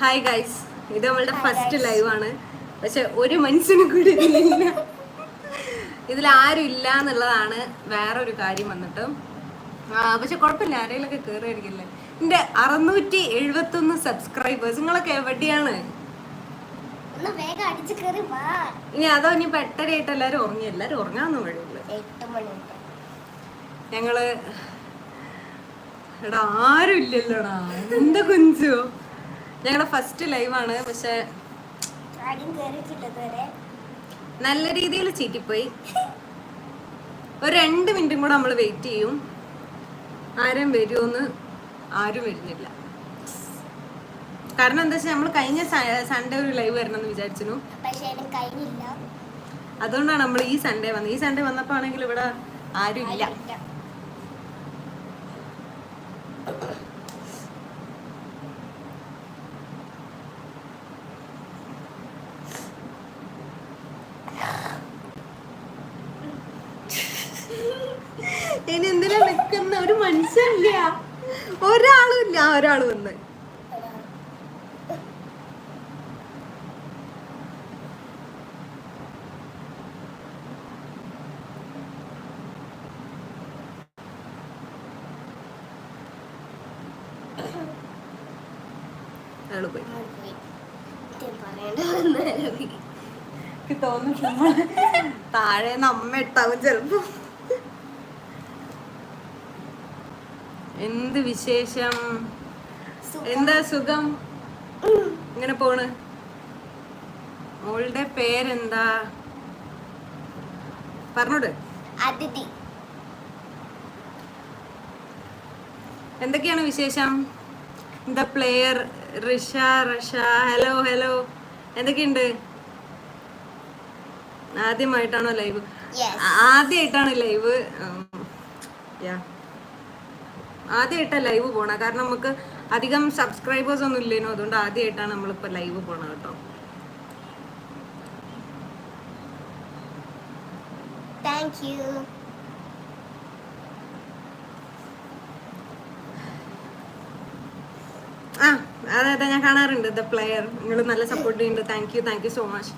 Hi guys ഇത് നമ്മളുടെ first live ആണ്. പക്ഷെ ഒരു മനുഷ്യനും കൂടി ഇതിലില്ല ഇതിൽ ആരും ഇല്ല എന്നുള്ളതാണ് വേറൊരു കാര്യം വന്നിട്ട്. പക്ഷെ കുഴപ്പമില്ല. ആരെങ്കിലൊക്കെ കയറിയായിരിക്കില്ലേ എന്റെ അറുന്നൂറ്റി എഴുപത്തി ഒന്ന് സബ്സ്ക്രൈബേഴ്സ് നിങ്ങളൊക്കെ എവിടെയാണ് ഇനി അതോ ഇനി പെട്ടരായിട്ട് എല്ലാരും ഉറങ്ങി. എല്ലാരും ഉറങ്ങാന്ന് വഴിയുള്ളു ഞങ്ങൾ എടാ ആരും ഇല്ലല്ലോടാ. എന്താ കുഞ്ചു? ഞങ്ങളുടെ ഫസ്റ്റ് ലൈവാണ് പക്ഷെ നല്ല രീതിയിൽ ചീറ്റിപ്പോയി. ഒരു രണ്ട് മിനിറ്റും കൂടെ നമ്മൾ വെയിറ്റ് ചെയ്യും. ആരും വരുമെന്ന് ആരും വരുന്നില്ല. കാരണം എന്താ വെച്ചാൽ നമ്മൾ കഴിഞ്ഞ സൺഡേ ഒരു ലൈവ് വിചാരിച്ചിരുന്നു. പക്ഷെ എനിക്ക് കഴിഞ്ഞില്ല. അതുകൊണ്ടാണ് നമ്മൾ ഈ സൺഡേ വന്നത്. ഈ സൺഡേ വന്നപ്പോ ആണെങ്കിൽ ഇവിടെ ആരും ഇല്ല അയാൾ പോയി. എനിക്ക് തോന്നുന്നു താഴെ നമ്മ ഇട്ടാവും ചെലപ്പോ. എന്ത് വിശേഷം? എന്താ സുഖം? ഇങ്ങനെ പോണ്. മോളുടെ പേരെന്താ? പറഞ്ഞോട്. അതിഥി. എന്തൊക്കെയാണ് വിശേഷം? എന്താ player Risha Rasha hello hello എന്തൊക്കെയുണ്ട്? ആദ്യമായിട്ടാണോ ലൈവ്. ആദ്യമായിട്ടാണ് ലൈവ് ആദ്യമായിട്ടാ ലൈവ് പോണ കാരണം നമുക്ക് അധികം സബ്സ്ക്രൈബേഴ്സ് ഒന്നും ഇല്ലേനോ? അതുകൊണ്ട് ആദ്യമായിട്ടാണ് നമ്മളിപ്പോ ലൈവ് പോണ കേട്ടോ. താങ്ക് യു ആ അതെ അതെ ഞാൻ കാണാറുണ്ട് ദ പ്ലെയർ നിങ്ങൾ നല്ല സപ്പോർട്ട് ചെയ്യുന്നുണ്ട്. Thank you thank you so much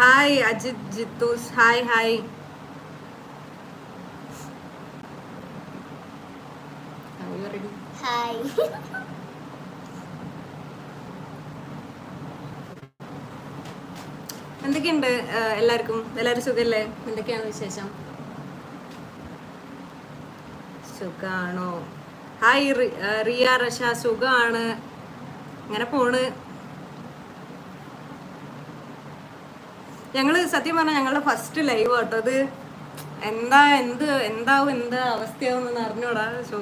hi Ajith Jithus hi hi hi എന്തൊക്കെയുണ്ട് എല്ലാവർക്കും? എല്ലാവരും സുഖമല്ലേ എന്തൊക്കെയാണ് വിശേഷം? സുഖാണോ? ഹായ് റിയ റഷ സുഖാണ്. ഇങ്ങനെ പോണ്. ഞങ്ങൾ സത്യം പറഞ്ഞാൽ ഞങ്ങളുടെ ഫസ്റ്റ് ലൈവ് കേട്ടോ അത്. എന്താ എന്ത് എന്താവും എന്ത് അവസ്ഥയാവും അറിഞ്ഞൂടാ വിചാരിച്ചു.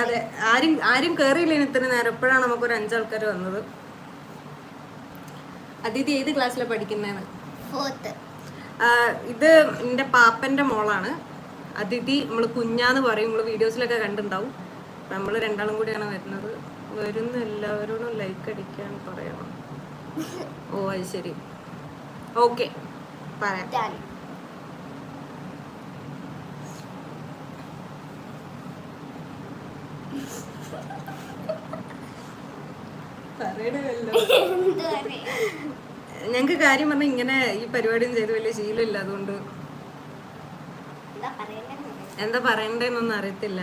അതെ ആരും ആരും കേറിയില്ല ഇത്ര നേരം. എപ്പോഴാണ് നമുക്ക് ഒരു അഞ്ചാൾക്കാർ വന്നത്. അതിഥി ഏത് ക്ലാസ്സിലാണ് പഠിക്കുന്നതെന്ന് ഫോർത്ത് ഇത് എന്റെ പാപ്പന്റെ മോളാണ്. അതിഥി നമ്മൾ കുഞ്ഞാന്ന് പറയും നമ്മൾ വീഡിയോസിലൊക്കെ കണ്ടിട്ടുണ്ടാവും. നമ്മൾ രണ്ടാളും കൂടിയാണ് വരുന്നത്. വരുന്ന എല്ലാവരോടും ലൈക്ക് അടിക്കാൻ പറയണം. ഓ അത് ശരി. ഓക്കെ പറയാ. ഞങ്ങൾക്ക് കാര്യം പറഞ്ഞാൽ ഇങ്ങനെ ഈ പരിപാടിയും ചെയ്ത് വലിയ ശീലമില്ല അതുകൊണ്ട്. എന്താ പറയണ്ടെന്നൊന്നും അറിയത്തില്ല.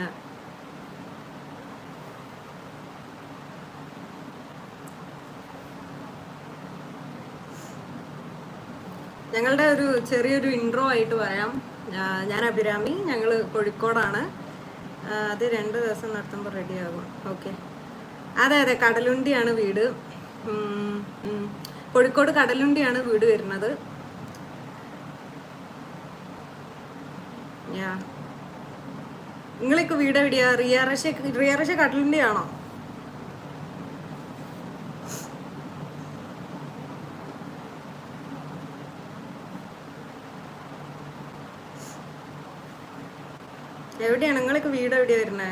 ഞങ്ങളുടെ ഒരു ചെറിയൊരു ഇൻട്രോ ആയിട്ട് പറയാം. ഞാൻ അഭിരാമി ഞങ്ങൾ കോഴിക്കോടാണ്. അത് രണ്ട് ദിവസം നടത്തുമ്പോൾ റെഡിയാകും ഓക്കെ അതെ അതെ കടലുണ്ടിയാണ് വീട്. കോഴിക്കോട് കടലുണ്ടിയാണ് വീട് വരുന്നത്. യാ നിങ്ങളൊക്കെ വീട് എവിടെയാ? റിയാറശ റിയാറശ കടലിന്റെ ആണോ എവിടെയാണ്? നിങ്ങളൊക്കെ വീട് എവിടെയാ വരുന്നേ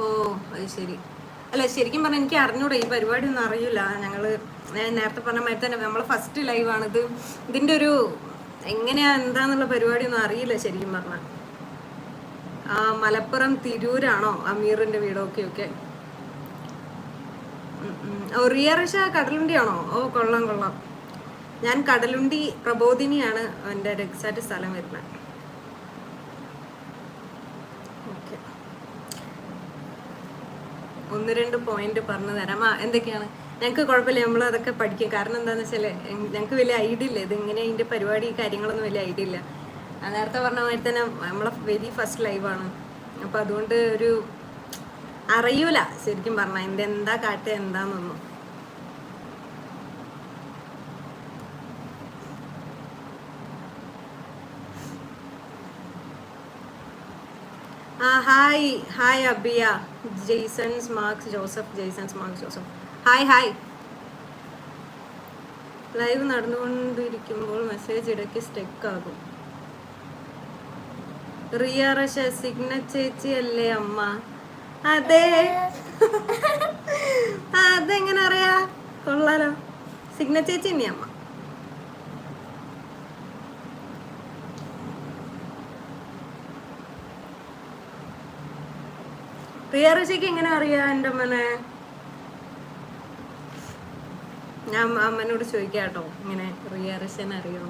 ഓ അത് ശരി. അല്ല ശരിക്കും പറഞ്ഞാൽ എനിക്ക് അറിഞ്ഞൂടാ ഈ പരിപാടി ഒന്നും അറിയില്ല. ഞങ്ങൾ ഞാൻ നേരത്തെ പറഞ്ഞ മാതിരി തന്നെ നമ്മൾ ഫസ്റ്റ് ലൈവാണ് ഇത് ഇതിന്റെ ഒരു എങ്ങനെയാ എന്താന്നുള്ള പരിപാടി ഒന്നും അറിയില്ല ശരിക്കും പറഞ്ഞാൽ ആ മലപ്പുറം തിരൂരാണോ അമീറിന്റെ വീടോ? Okay okay. ഓ റിയറിഷ കടലുണ്ടിയാണോ? ഓ കൊള്ളാം കൊള്ളാം. ഞാൻ കടലുണ്ടി പ്രബോധിനിയാണ് എന്റെ എക്സാക്ട് സ്ഥലം വരുന്നത്. ഒന്ന് രണ്ട് പോയിന്റ് പറഞ്ഞു തരാം. ആ എന്തൊക്കെയാണ്? ഞങ്ങൾക്ക് കുഴപ്പമില്ല. നമ്മൾ അതൊക്കെ പഠിക്കും. കാരണം എന്താണെന്ന് വെച്ചാൽ ഞങ്ങൾക്ക് വലിയ ഐഡിയ ഇല്ല. ഇതിങ്ങനെ ഇതിന്റെ പരിപാടി കാര്യങ്ങളൊന്നും വലിയ ഐഡിയ ഇല്ല. നേരത്തെ പറഞ്ഞ മാതിരി തന്നെ നമ്മളെ വെരി ഫസ്റ്റ് ലൈവാണ് അപ്പം അതുകൊണ്ട് ഒരു അറിയൂല. ശരിക്കും പറഞ്ഞാൽ എന്റെ എന്താ കാട്ടുക എന്താന്നൊന്നും. Hi hi Abiya. Jaisons Marks Joseph Jaisons Marks Joseph. Hi hi. Live നടന്നുകൊണ്ടിരിക്കുമ്പോൾ മെസ്സേജ് ഇടയ്ക്ക് സ്റ്റെക്ക് ആകും. റിയ റഷ സിഗ്ന ചേച്ചി അല്ലേ അമ്മ? അതെ. അതെങ്ങനെ അറിയാ? കൊള്ളാലോ. സിഗ്ന ചേച്ചി അമ്മ. റിയ എങ്ങനെ അറിയാ എന്റെ അമ്മനെ? ഞാൻ അമ്മനോട് ചോദിക്കാം കേട്ടോ ഇങ്ങനെ റിയ റഷനെ അറിയോ?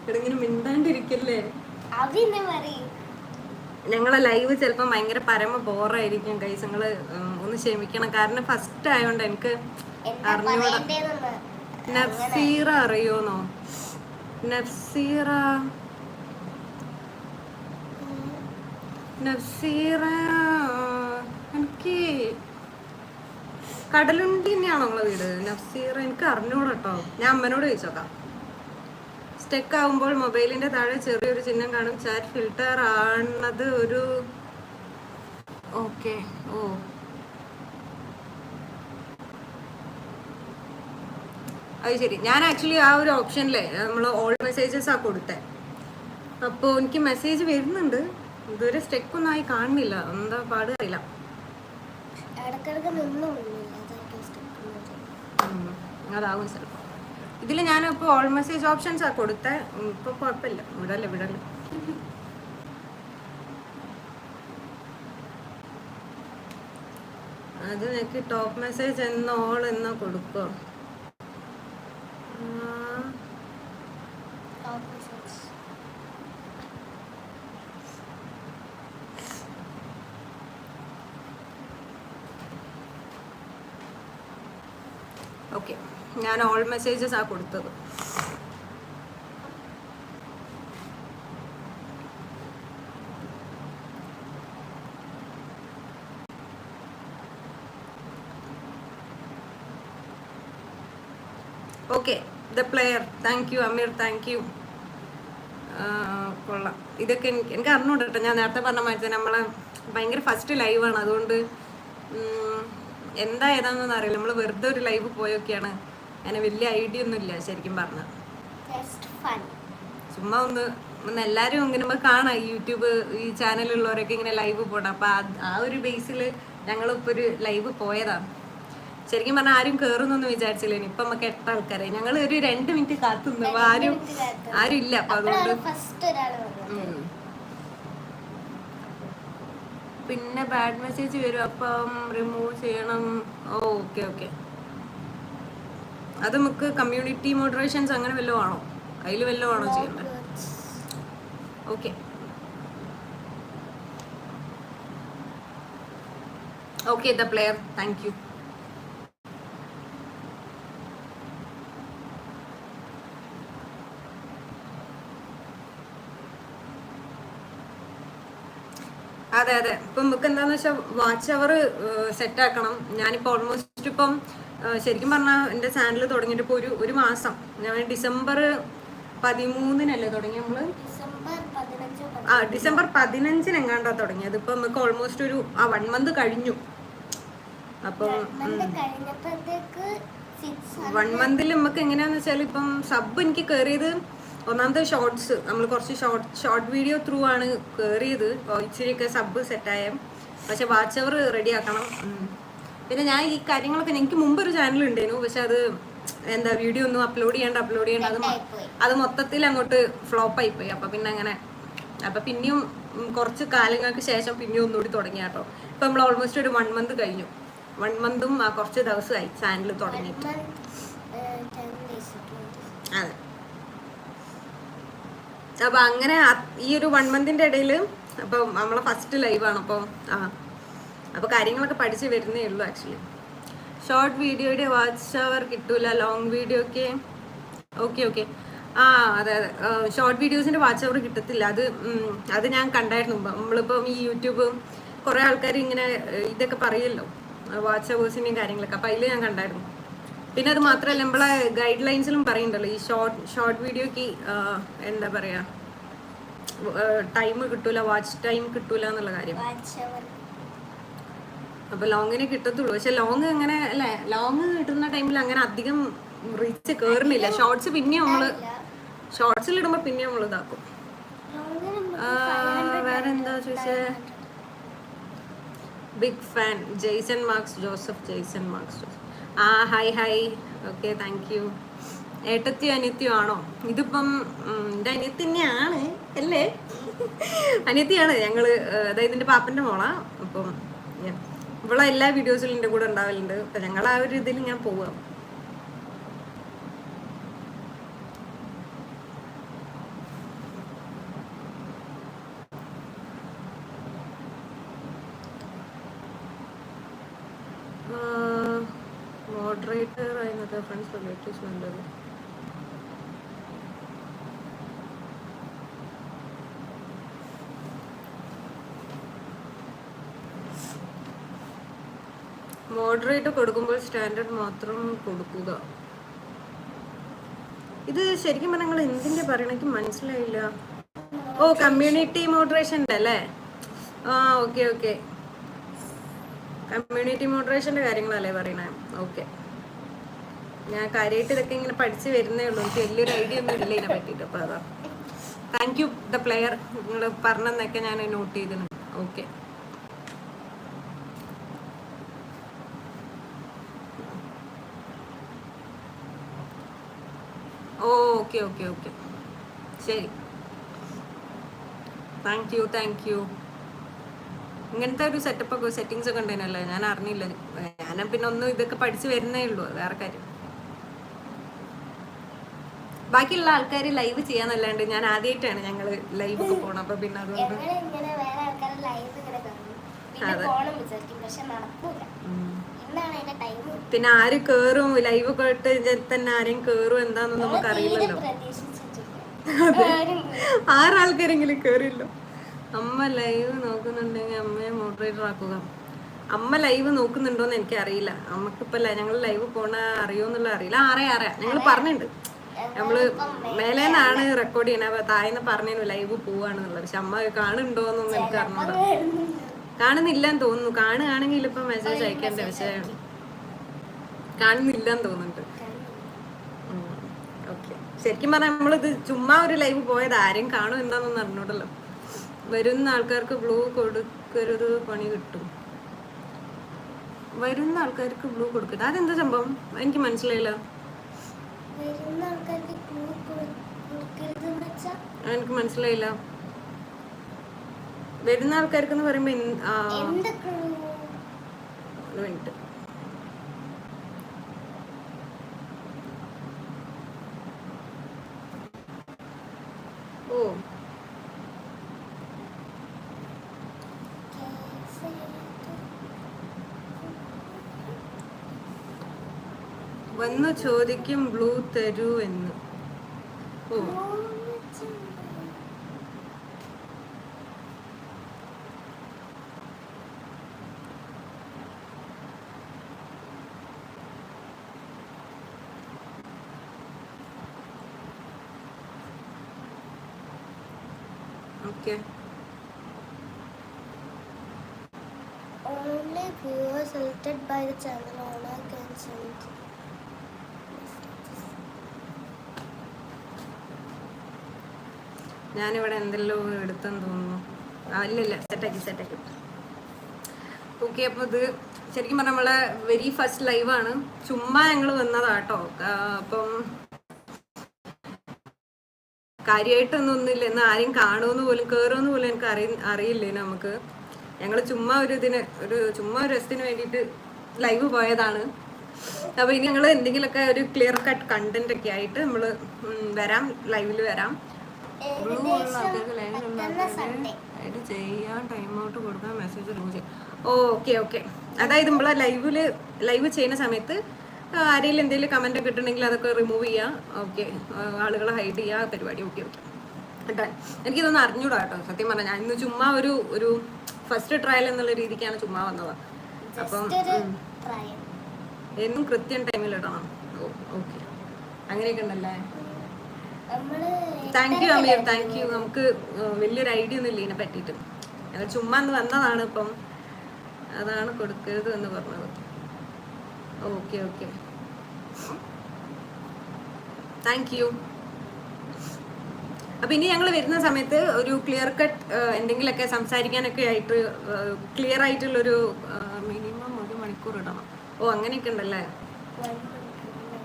ഇവിടെ ഇങ്ങനെ മിണ്ടാണ്ടിരിക്കല്ലേ? അതിന്നെ പറയും. ഞങ്ങളെ ലൈവ് ചിലപ്പോൾ ഭയങ്കര പരമ ബോറായിരിക്കും കൈസ് നിങ്ങൾ ഒന്ന് ക്ഷമിക്കണം. കാരണം ഫസ്റ്റ് ആയതുകൊണ്ട് എനിക്ക് അറിഞ്ഞൂടാ. നഫ്സീറ അറിയോന്നോ? നഫ്സീറ. നഫ്സീറ എനിക്ക് കടലുണ്ടി തന്നെയാണോ നിങ്ങളെ വീട്? നഫ്സീറ എനിക്ക് അറിഞ്ഞൂടാ കേട്ടോ ഞാൻ അമ്മനോട് ചോദിച്ചോക്കാം. സ്റ്റെക്ക് ആവുമ്പോൾ മൊബൈലിന്റെ താഴെ ചെറിയൊരു ചിഹ്നം കാണും. ചാറ്റ് ഫിൽട്ടർ ആണത് ഒരു ഓക്കെ ഓ. അത് ശരി. ഞാൻ ആക്ച്വലി ആ ഒരു ഓപ്ഷനിലെ നമ്മൾ ഓൾ മെസ്സേജസ് ആ കൊടുത്തേ. അപ്പോൾ എനിക്ക് മെസ്സേജ് വരുന്നുണ്ട്. ഇതുവരെ സ്റ്റെക്ക് ഒന്നായി ആയി കാണുന്നില്ല. എന്താ പാട് അറിയില്ല അതാവും ചിലപ്പോൾ ഇതിൽ ഞാൻ ഇപ്പോൾ ഓൾ മെസ്സേജ് ഓപ്ഷൻസ് ആ കൊടുത്തത് ഇപ്പോൾ കുഴപ്പമില്ല വിടല്ലേ വിടല്ല അത് എനിക്ക് ടോപ്പ് മെസ്സേജ് എന്ന ഓൾ എന്ന കൊടുക്കുക Opposites. ഓക്കെ ഞാൻ ഓൾ മെസ്സേജസ് ആ കൊടുത്തത്. Okay the player thank you Ameer thank you കൊള്ളാം. ഇതൊക്കെ എനിക്ക് എനിക്ക് അറിഞ്ഞുകൊണ്ട് ഞാൻ നേരത്തെ പറഞ്ഞ മാറ്റി നമ്മളെ ഭയങ്കര ഫസ്റ്റ് ലൈവാണ് അതുകൊണ്ട് എന്താ ഏതാണെന്നൊന്നും അറിയില്ല. നമ്മൾ വെറുതെ ഒരു ലൈവ് പോയൊക്കെയാണ്. അങ്ങനെ വലിയ ഐഡിയ ഒന്നും ഇല്ല ശരിക്കും പറഞ്ഞാൽ fun. ചുമ്മാ ഒന്ന് ഒന്ന് എല്ലാവരും ഇങ്ങനെ കാണാം. യൂട്യൂബ് ഈ ചാനലുള്ളവരൊക്കെ ഇങ്ങനെ ലൈവ് പോണം. അപ്പം ആ ഒരു ബേസിൽ ഞങ്ങളിപ്പോൾ ഒരു ലൈവ് പോയതാണ് ശരിക്കും പറഞ്ഞാൽ ആരും കയറുന്നൊന്നും വിചാരിച്ചില്ല. ഇപ്പം നമുക്ക് എട്ട് ആൾക്കാരെ. ഞങ്ങൾ ഒരു രണ്ട് മിനിറ്റ് കാത്തുന്നു ആരും ആരും ഇല്ല. അപ്പൊ അതുകൊണ്ട് പിന്നെ ബാഡ് മെസ്സേജ് വരും. അപ്പം റിമൂവ് ചെയ്യണം. ഓ ഓക്കെ ഓക്കെ അത് നമുക്ക് കമ്മ്യൂണിറ്റി മോഡറേഷൻസ് അങ്ങനെ വല്ലതും ആണോ? അതിൽ വല്ലതും ആണോ ചെയ്യേണ്ടത്? Okay okay the player thank you അതെ അതെ. ഇപ്പം നമുക്ക് എന്താന്ന് വെച്ചാൽ വാച്ച് അവർ സെറ്റ് ആക്കണം. ഞാനിപ്പോൾ ഓൾമോസ്റ്റ് ഇപ്പം ശരിക്കും പറഞ്ഞാൽ എന്റെ ചാനൽ തുടങ്ങിയിട്ട് ഇപ്പോൾ ഒരു ഒരു മാസം. ഞാൻ ഡിസംബർ പതിമൂന്നിനല്ലേ തുടങ്ങി നമ്മൾ ആ ഡിസംബർ പതിനഞ്ചിന് എങ്ങാണ്ടാ തുടങ്ങിയത്. ഇപ്പൊ നമുക്ക് ഓൾമോസ്റ്റ് ഒരു ആ വൺ മന്ത് കഴിഞ്ഞു. അപ്പം വൺ മന്തിൽ നമുക്ക് എങ്ങനെയാന്ന് വെച്ചാൽ ഇപ്പം സബ് എനിക്ക് കയറിയത് ഒന്നാമത്തെ ഷോർട്സ് നമ്മൾ കുറച്ച് ഷോർട്ട് ഷോർട്ട് വീഡിയോ ത്രൂ ആണ് കയറിയത് ഇച്ചിരിയൊക്കെ സബ് സെറ്റായ പക്ഷെ വാച്ച് അവർ റെഡി ആക്കണം. പിന്നെ ഞാൻ ഈ കാര്യങ്ങളൊക്കെ എനിക്ക് മുമ്പ് ഒരു ചാനൽ ഉണ്ടായിരുന്നു. പക്ഷെ അത് എന്താ വീഡിയോ ഒന്നും അപ്ലോഡ് ചെയ്യണ്ട അപ്ലോഡ് ചെയ്യണ്ട അത് അത് മൊത്തത്തിൽ അങ്ങോട്ട് ഫ്ലോപ്പ് ആയി പോയി അപ്പൊ പിന്നെ അങ്ങനെ അപ്പൊ പിന്നെയും കുറച്ച് കാലങ്ങൾക്ക് ശേഷം പിന്നെയും ഒന്നുകൂടി തുടങ്ങി കേട്ടോ. ഇപ്പൊ നമ്മൾ ഓൾമോസ്റ്റ് ഒരു വൺ മന്ത് കഴിഞ്ഞു. വൺ മന്തും കുറച്ച് ദിവസമായി ചാനൽ തുടങ്ങിയിട്ട്. അതെ. അപ്പൊ അങ്ങനെ ഈ ഒരു വൺ മന്തിന്റെ ഇടയിൽ അപ്പൊ നമ്മളെ ഫസ്റ്റ് ലൈവാണ് അപ്പം ആ അപ്പൊ കാര്യങ്ങളൊക്കെ പഠിച്ചു വരുന്നേ ഉള്ളൂ ആക്ച്വലി ഷോർട്ട് വീഡിയോയുടെ വാച്ച് അവർ കിട്ടൂല ലോങ് വീഡിയോക്ക് ഓക്കെ ഓക്കെ ആ അതെ അതെ. ഷോർട്ട് വീഡിയോസിന്റെ വാച്ച് അവർ കിട്ടത്തില്ല. അത് അത് ഞാൻ കണ്ടായിരുന്നു. നമ്മളിപ്പം ഈ യൂട്യൂബ് കുറെ ആൾക്കാർ ഇങ്ങനെ ഇതൊക്കെ പറയല്ലോ. വാച്ച് അവേഴ്സിന്റെയും കാര്യങ്ങളൊക്കെ. അപ്പൊ അതിൽ ഞാൻ കണ്ടായിരുന്നു. പിന്നെ അത് മാത്രമല്ല നമ്മളെ ഗൈഡ് ലൈൻസിലും പറയുന്നുണ്ടല്ലോ ഈ ഷോർട്ട് ഷോർട്ട് വീഡിയോക്ക് എന്താ പറയാ ടൈം കിട്ടൂല വാച്ച് ടൈം കിട്ടൂല എന്നുള്ള കാര്യം. അപ്പൊ ലോങ്ങിന് കിട്ടത്തുള്ളൂ. പക്ഷെ ലോങ് അങ്ങനെ അല്ലെ ലോങ് കിട്ടുന്ന ടൈമിൽ അങ്ങനെ അധികം റീച്ച് കേറുന്നില്ല. ഷോർട്സ് പിന്നെ നമ്മൾ ഷോർട്സിൽ ഇടുമ്പോ പിന്നെ നമ്മൾ ഇതാക്കും. ആ, വേറെന്താ ചോദിച്ചേ? Big fan Jaison Marks Joseph Jaison Marks Joseph ആ hi hi okay thank you ഏട്ടത്തിയോ അനിത്യോ ആണോ? ഇതിപ്പം എന്റെ അനിയത്തി തന്നെയാണ് അല്ലേ? അനിയത്തിയാണ് ഞങ്ങൾ അതായത് എന്റെ പാപ്പന്റെ മോളാ. അപ്പം. ഇവളെ എല്ലാ വീഡിയോസിലും എന്റെ കൂടെ ഉണ്ടാവലുണ്ട്. അപ്പൊ ഞങ്ങൾ ആ ഒരു ഇതിൽ ഞാൻ പോവാം. മോഡറേറ്റർ ആയിരുന്നത് ഫ്രണ്ട്സ് റിലേറ്റീവ്സ് നല്ലത്. മോഡറേറ്റ് കൊടുക്കുമ്പോൾ സ്റ്റാൻഡേർഡ് മാത്രം കൊടുക്കുക. ഇത് ശരിക്കും പറഞ്ഞാൽ എന്തിന്റെ പറയണെങ്കിൽ മനസ്സിലായില്ല. ഓ കമ്മ്യൂണിറ്റി മോഡറേഷന്റെ അല്ലേ? ആ ഓക്കെ ഓക്കെ കമ്മ്യൂണിറ്റി മോഡറേഷന്റെ കാര്യങ്ങളല്ലേ പറയണേ? ഓക്കെ ഞാൻ കാര്യമായിട്ട് ഇതൊക്കെ ഇങ്ങനെ പഠിച്ചു വരുന്നേ ഉള്ളൂ. എനിക്ക് വലിയൊരു ഐഡിയ ഒന്നും ഇല്ല ഇതിനെ പറ്റിയിട്ട്. അപ്പോൾ അതാ. താങ്ക് യു ദ പ്ലെയർ നിങ്ങൾ പറഞ്ഞെന്നൊക്കെ ഞാൻ നോട്ട് ചെയ്തിട്ടുണ്ട്. Okay oh okay okay okay. ശരി. താങ്ക് യു താങ്ക് യു ഇങ്ങനത്തെ ഒരു സെറ്റപ്പ് ഒക്കെ സെറ്റിങ്സ് ഒക്കെ ഉണ്ടായിരുന്നല്ലോ ഞാൻ അറിഞ്ഞില്ല. ഞാൻ പിന്നെ ഒന്നും ഇതൊക്കെ പഠിച്ചു വരുന്നേ ഉള്ളൂ. വേറെ കാര്യം. ബാക്കിയുള്ള ആൾക്കാർ ലൈവ് ചെയ്യാന്നല്ലാണ്ട് ഞാൻ ആദ്യമായിട്ടാണ് ഞങ്ങൾ ലൈവ് പോകണം പോണം അപ്പൊ പിന്നെ അതുകൊണ്ട് അതെ. പിന്നെ ആര് കേറും? ലൈവ് കേട്ട് തന്നെ ആരെയും കേറും? എന്താണെന്ന് നമുക്ക് അറിയില്ലല്ലോ ആറാൾക്കാരെങ്കിലും കേറില്ലോ അമ്മ ലൈവ് നോക്കുന്നുണ്ടെങ്കിൽ അമ്മയെ മോഡറേറ്റർ ആക്കുക. അമ്മ ലൈവ് നോക്കുന്നുണ്ടോന്ന് എനിക്ക് അറിയില്ല അമ്മക്കിപ്പോ ഞങ്ങൾ ലൈവ് പോണ അറിയോന്നുള്ള അറിയില്ല. ആറേ ആറേ ഞങ്ങൾ പറഞ്ഞിട്ടുണ്ട് നമ്മൾ മേലേന്നാണ് റെക്കോർഡ് ചെയ്യണത് അപ്പൊ താഴ്ന്ന് പറഞ്ഞു ലൈവ് പോവാണെന്നുള്ളത്. പക്ഷെ അമ്മ കാണുന്നുണ്ടോന്നൊന്നും എനിക്ക് അറിഞ്ഞൂടാ. കാണുന്നില്ലെന്ന് തോന്നുന്നു. കാണുകയാണെങ്കിൽ ഇപ്പൊ മെസ്സേജ് അയക്കണ്ടേ? പക്ഷെ കാണുന്നില്ലെന്ന് തോന്നുന്നുണ്ട്. ഓക്കെ ശരിക്കും പറഞ്ഞാൽ നമ്മളിത് ചുമ്മാ ഒരു ലൈവ് പോയത് ആരും കാണും എന്താണെന്ന് അറിഞ്ഞൂടല്ലോ. വരുന്ന ആൾക്കാർക്ക് ബ്ലൂ കൊടുക്കരുത് പണി കിട്ടും. വരുന്ന ആൾക്കാർക്ക് ബ്ലൂ കൊടുക്കരുത്. അതെന്താ സംഭവം? എനിക്ക് മനസ്സിലായില്ല. എനിക്ക് മനസ്സിലായില്ല. വരുന്ന ആൾക്കാർക്ക് എന്ന് പറയുമ്പോ മിനിറ്റ് മൂന്ന് ചോദിക്കും ബ്ലൂ തരൂ എന്ന് ഓ okay Only viewers selected by the channel owner can send. ഞാനിവിടെ എന്തെല്ലോ എടുത്തെന്ന് തോന്നുന്നു. അല്ലല്ല സെറ്റാക്കി സെറ്റാക്കി. ഓക്കെ അപ്പോൾ ഇത് ശരിക്കും പറഞ്ഞാൽ നമ്മളെ വെരി ഫസ്റ്റ് ലൈവാണ് ചുമ്മാ ഞങ്ങൾ വന്നതാട്ടോ അപ്പം കാര്യമായിട്ടൊന്നൊന്നുമില്ല ഇന്ന് ആരെയും കാണുമെന്ന് പോലും കയറുമെന്ന് പോലും എനിക്ക് അറിയ അറിയില്ലേ നമുക്ക്? ഞങ്ങൾ ചുമ്മാ ഒരു ഇതിന് ഒരു ചുമ്മാ ഒരു രസത്തിന് വേണ്ടിയിട്ട് ലൈവ് പോയതാണ്. അപ്പോൾ ഇനി ഞങ്ങൾ എന്തെങ്കിലുമൊക്കെ ഒരു ക്ലിയർ കട്ട് കണ്ടന്റ് ഒക്കെ ആയിട്ട് നമ്മൾ വരാം ലൈവിൽ വരാം. ബ്ലൂ ഉള്ള ആൾക്കാർക്ക് ലൈൻ ഉള്ള ആൾക്കാർക്ക് ചെയ്യാൻ ടൈം ഔട്ട് കൊടുക്കാൻ മെസ്സേജ് റിമൂവ് ചെയ്യും ഓക്കെ ഓക്കെ അതായത് നമ്മളെ ലൈവിൽ ലൈവ് ചെയ്യുന്ന സമയത്ത് ആരെങ്കിലും എന്തെങ്കിലും കമന്റ് ഒക്കെ ഇട്ടുണ്ടെങ്കിൽ അതൊക്കെ റിമൂവ് ചെയ്യുക ഓക്കെ ആളുകളെ ഹൈഡ് ചെയ്യുക പരിപാടി ഓക്കെ ഓക്കെ കേട്ടോ എനിക്കിതൊന്നും അറിഞ്ഞൂടാ കേട്ടോ സത്യം പറഞ്ഞാൽ ഞാൻ ഇന്ന് ചുമ്മാ ഒരു ഒരു ഫസ്റ്റ് ട്രയൽ എന്നുള്ള രീതിക്കാണ് ചുമ്മാ വന്നത് അപ്പം എന്നും കൃത്യം ടൈമിൽ ഇടണം ഓക്കെ അങ്ങനെയൊക്കെ ഉണ്ടല്ലേ thank you Ameer thank you നമുക്ക് വലിയൊരു ഐഡിയ ഒന്നും ഇല്ല ഇതിനെ പറ്റിയിട്ട്. ഞങ്ങൾ ചുമ്മാ വന്നതാണ് ഇപ്പം. അതാണ് കൊടുക്കരുത് എന്ന് പറഞ്ഞത്. ഓക്കെ ഓക്കെ താങ്ക് യു അപ്പൊ ഇനി ഞങ്ങൾ വരുന്ന സമയത്ത് ഒരു ക്ലിയർ കട്ട് എന്തെങ്കിലുമൊക്കെ സംസാരിക്കാനൊക്കെ ആയിട്ട് ക്ലിയർ ആയിട്ടുള്ളൊരു മിനിമം ഒരു മണിക്കൂർ ഇടണം. ഓ അങ്ങനെയൊക്കെ ഉണ്ടല്ലേ?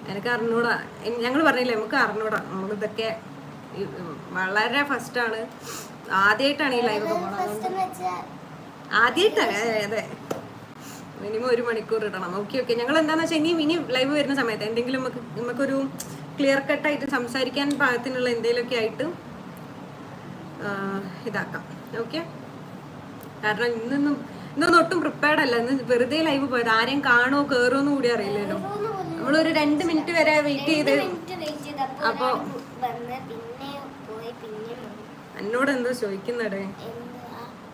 എനിക്ക് അറിഞ്ഞൂടാ. ഞങ്ങൾ പറഞ്ഞില്ലേ നമുക്ക് അറിഞ്ഞൂടാ. നമ്മളിതൊക്കെ ഈ- വളരെ ഫസ്റ്റ് ആണ്. ആദ്യമായിട്ടാണ് ഈ ലൈവ് എന്ന് ആദ്യമായിട്ടാണ് അതെ. മിനിമം ഒരു മണിക്കൂർ ഇടണം. ഓക്കെ ഓക്കെ ഞങ്ങൾ എന്താണെന്ന് വെച്ചാൽ ഇനി ഇനി ലൈവ് വരുന്ന സമയത്ത് എന്തെങ്കിലും നമുക്ക് നമുക്കൊരു ക്ലിയർ കട്ടായിട്ട് സംസാരിക്കാൻ പാകത്തിനുള്ള എന്തെങ്കിലുമൊക്കെ ആയിട്ട് ഇതാക്കാം. ഓക്കെ കാരണം ഇന്നൊന്നും ഇന്നൊന്നും ഒട്ടും പ്രിപ്പയർഡ് അല്ല. ഇന്ന് വെറുതെ ലൈവ് പോയത്. ആരെയും കാണുമോ കയറുമോ കൂടി അറിയില്ലല്ലോ. നമ്മളൊരു രണ്ട് മിനിറ്റ് വരെ വെയിറ്റ് ചെയ്ത് അപ്പൊ-. എന്നോട് എന്തോ ചോദിക്കുന്നടേ?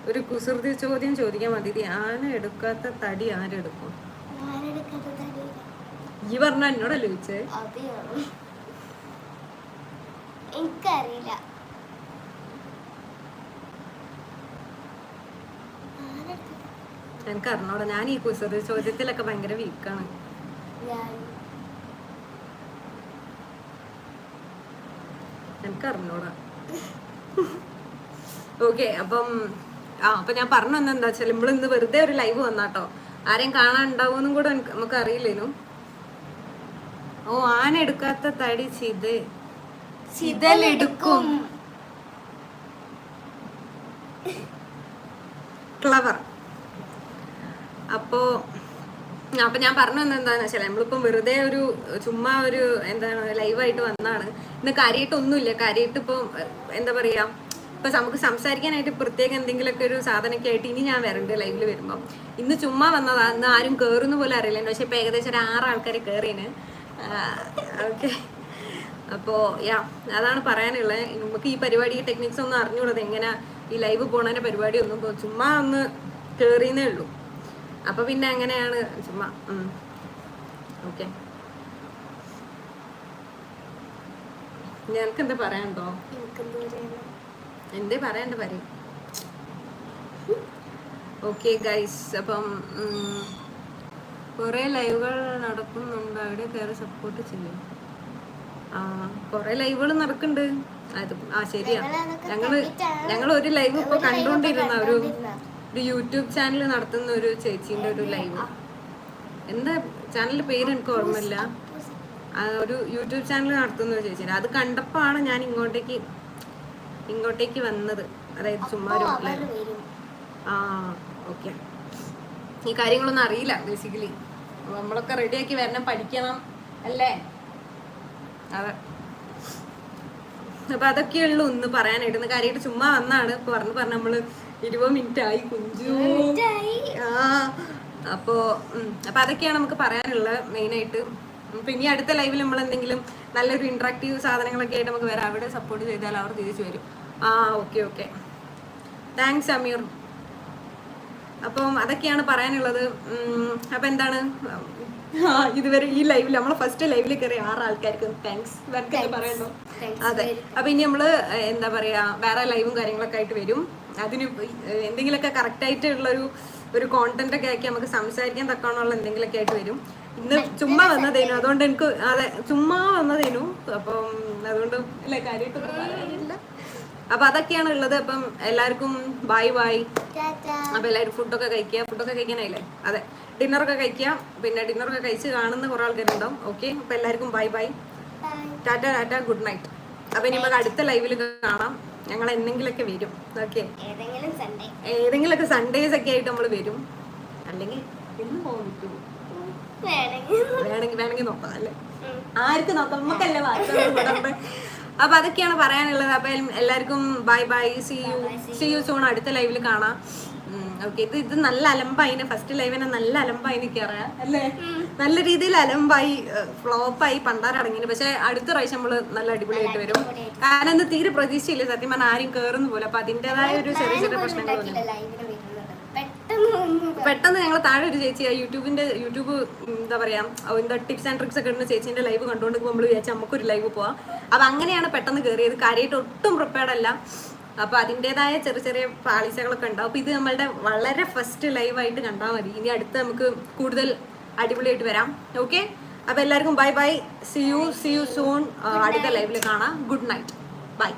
ഒരു കുസൃതി ചോദ്യം ചോദിക്കാൻ മതി. ആന എടുക്കാത്ത തടി ആരെടുക്കും ഈ പറഞ്ഞ എന്നോടല്ലേ ചോദിച്ചേ? എനിക്കറിയില്ല. എനിക്ക് അറിഞ്ഞോടാ. ഞാൻ ഈ കുസൃതി ചോദ്യത്തിലൊക്കെ ഭയങ്കര വീക്കാണ് എനിക്ക് അറിഞ്ഞോടാ ഓക്കെ അപ്പം ആ അപ്പൊ ഞാൻ പറഞ്ഞു വന്നെന്താ എന്താ വെച്ചാൽ നമ്മൾ ഇന്ന് വെറുതെ ഒരു ലൈവ് വന്നാട്ടോ. ആരെയും കാണാൻ ഉണ്ടാവുമെന്നും കൂടെ നമുക്ക് അറിയില്ലേനു. ഓ ആന എടുക്കാത്ത തടി ചിത. ചിതലെടുക്കും ക്ലവർ അപ്പോ അപ്പൊ ഞാൻ പറഞ്ഞു എന്താന്ന് വെച്ചാൽ നമ്മളിപ്പം വെറുതെ ഒരു ചുമ്മാ ഒരു എന്താണ് ലൈവായിട്ട് വന്നാണ്. ഇന്ന് കാര്യമായിട്ട് ഒന്നുമില്ല കാര്യമായിട്ട് ഇപ്പൊ എന്താ പറയാ ഇപ്പൊ നമുക്ക് സംസാരിക്കാനായിട്ട് പ്രത്യേകം എന്തെങ്കിലുമൊക്കെ ഒരു സാധനമൊക്കെ ആയിട്ട് ഇനി ഞാൻ വരണ്ട് ലൈവിൽ വരുമ്പോൾ ഇന്ന് ചുമ്മാ വന്നതാ. ഇന്ന് ആരും കേറുന്ന പോലെ അറിയില്ല. പക്ഷെ ഇപ്പൊ ഏകദേശം ഒരു ആറ് ആൾക്കാർ കയറിന് ഓക്കെ. അപ്പോൾ യാ അതാണ് പറയാനുള്ളത് നമുക്ക് ഈ പരിപാടി ടെക്നിക്സ് ഒന്നും അറിഞ്ഞൂടത് എങ്ങനെ ഈ ലൈവ് പോണതിന്റെ പരിപാടി ഒന്നും. ചുമ്മാ ഒന്ന് കേറിയെന്നേ ഉള്ളൂ. അപ്പൊ പിന്നെ അങ്ങനെയാണ് ചുമ്മാ ഓക്കെ ഞങ്ങൾക്ക് എന്താ പറയാണ്ടോ എന്തേ പറയണ്ട പറയും ഓക്കെ ഗൈസ് അപ്പം കുറെ ലൈവുകൾ നടക്കുന്നുണ്ട്. അവിടെ കയറി സപ്പോർട്ട് ചെയ്യും. ആ കുറേ ലൈവുകൾ നടക്കുന്നുണ്ട് അത് ആ ശരിയാ. ഞങ്ങൾ ഞങ്ങൾ ഒരു ലൈവ് ഇപ്പൊ കണ്ടുകൊണ്ടിരുന്ന ഒരു. ഒരു യൂട്യൂബ് ചാനൽ നടത്തുന്ന ഒരു ചേച്ചിന്റെ ഒരു ലൈവ് എന്താ ചാനലിന്റെ പേര് എനിക്ക് ഓർമ്മയില്ല. ഒരു യൂട്യൂബ് ചാനൽ നടത്തുന്ന ഒരു ചേച്ചി. അത് കണ്ടപ്പോഴാണ് ഞാൻ ഇങ്ങോട്ടേക്ക് ഇങ്ങോട്ടേക്ക് വന്നത്. അതായത് ചുമ്മാ ഒരു ആ ഓക്കെ ഈ കാര്യങ്ങളൊന്നും അറിയില്ല ബേസിക്കലി നമ്മളൊക്കെ റെഡിയാക്കി വരണം പഠിക്കണം അല്ലേ? അതെ. അപ്പൊ അതൊക്കെയുള്ളൂ ഒന്ന് പറയാനായിട്ട് കാര്യമായിട്ട് ചുമ്മാ വന്നാണ്. പറഞ്ഞ് പറഞ്ഞു നമ്മൾ ഇരുപത് മിനിറ്റ് ആയി കുഞ്ചു. ആ അപ്പോ അപ്പൊ അതൊക്കെയാണ് നമുക്ക് പറയാനുള്ളത് മെയിനായിട്ട്. അപ്പൊ ഇനി അടുത്ത ലൈവിൽ നമ്മൾ എന്തെങ്കിലും നല്ലൊരു ഇന്ററാക്റ്റീവ് സാധനങ്ങളൊക്കെ ആയിട്ട് നമുക്ക് വരാം. അവിടെ സപ്പോർട്ട് ചെയ്താൽ അവർ തിരിച്ചു വരും. ആ ഓക്കെ ഓക്കെ താങ്ക്സ് അമീർ അപ്പം അതൊക്കെയാണ് പറയാനുള്ളത്. അപ്പം എന്താണ്? ഇതുവരെ ഈ ലൈവിൽ നമ്മളെ ഫസ്റ്റ് ലൈവിൽ കയറി ആറ് ആൾക്കാർക്ക് താങ്ക്സ് വെറുതെ പറയണ്ടോ അതെ. അപ്പൊ ഇനി നമ്മൾ എന്താ പറയാ വേറെ ലൈവും കാര്യങ്ങളൊക്കെ ആയിട്ട് വരും. അതിന് എന്തെങ്കിലുമൊക്കെ കറക്റ്റ് ആയിട്ടുള്ളൊരു ഒരു കോണ്ടന്റ് ഒക്കെ ആക്കി നമുക്ക് സംസാരിക്കാൻ തക്കവണ്ണമുള്ള എന്തെങ്കിലുമൊക്കെ ആയിട്ട് വരും. ഇന്ന് ചുമ്മാ വന്നതേനു. അതുകൊണ്ട് എനിക്ക് അതെ ചുമ്മാ വന്നതേനു. അപ്പം അതുകൊണ്ട് അപ്പൊ അതൊക്കെയാണ് ഉള്ളത്. അപ്പം എല്ലാവർക്കും ബൈ ബൈ അപ്പൊ എല്ലാവരും ഫുഡൊക്കെ കഴിക്കുക. ഫുഡൊക്കെ കഴിക്കാനായില്ലേ? അതെ. ഡിന്നറൊക്കെ കഴിക്കുക പിന്നെ ഡിന്നറൊക്കെ കഴിച്ച് കാണുന്ന കുറെ ആൾക്കാരുണ്ടാവും. ഓക്കെ അപ്പൊ എല്ലാവർക്കും bye bye tata tata good night അപ്പൊ ഇനി നമുക്ക് അടുത്ത ലൈവിൽ കാണാം. ഞങ്ങൾ എന്തെങ്കിലുമൊക്കെ വരും. ഓക്കെ ഏതെങ്കിലുമൊക്കെ സൺഡേസ് ഒക്കെ ആയിട്ട് നമ്മൾ വരും. അല്ലെങ്കിൽ ഇന്ന് പോകാൻ പറ്റുമോ വേണമെങ്കിൽ വേണമെങ്കിൽ നോക്കാം അല്ലേ? ആർക്ക് നോക്കാം? നമുക്കല്ലേ വാട്സാപ്പ് അപ്പൊ അതൊക്കെയാണ് പറയാനുള്ളത്. അപ്പൊ എല്ലാവർക്കും bye bye see you see you soon അടുത്ത ലൈവിൽ കാണാം. ഓക്കെ ഇത് ഇത് നല്ല അലമ്പായിന് ഫസ്റ്റ് ലൈവിനെ നല്ല അലമ്പായി നിൽക്കാറ് അല്ലേ? നല്ല രീതിയിൽ അലമ്പായി ഫ്ലോപ്പായി പണ്ടാറടങ്ങിന്. പക്ഷെ അടുത്ത പ്രാവശ്യം നമ്മൾ നല്ല അടിപൊളിയായിട്ട് വരും. കാരണം ഇന്ന് തീരെ പ്രതീക്ഷയില്ല. സത്യം പറഞ്ഞാൽ ആരും കേറുന്നു പോലെ. അപ്പൊ അതിന്റെതായ ഒരു ചെറിയ ചെറിയ പ്രശ്നങ്ങൾ പെട്ടെന്ന് ഞങ്ങൾ താഴെ ഒരു ചേച്ചി ആ യൂട്യൂബിന്റെ യൂട്യൂബ് എന്താ പറയാ എന്താ ടിപ്സ് ആൻഡ് ട്രിക്സ് ഒക്കെ ഇടുന്ന ചേച്ചിന്റെ ലൈവ് കണ്ടുകൊണ്ട് നമ്മൾ വിചാരിച്ചാൽ നമുക്കൊരു ലൈവ് പോവാം. അപ്പൊ അങ്ങനെയാണ് പെട്ടെന്ന് കയറിയത് കാര്യമായിട്ട് ഒട്ടും പ്രിപ്പയർഡ് അല്ല. അപ്പൊ അതിന്റെതായ ചെറിയ ചെറിയ പാളിച്ചകളൊക്കെ ഉണ്ടാവും. അപ്പൊ ഇത് നമ്മളുടെ വളരെ ഫസ്റ്റ് ലൈവായിട്ട് കണ്ടാൽ മതി. ഇനി അടുത്ത് നമുക്ക് കൂടുതൽ അടിപൊളിയായിട്ട് വരാം. ഓക്കെ അപ്പൊ എല്ലാവർക്കും bye bye see you see you soon അടുത്ത ലൈവിൽ കാണാം. Good night bye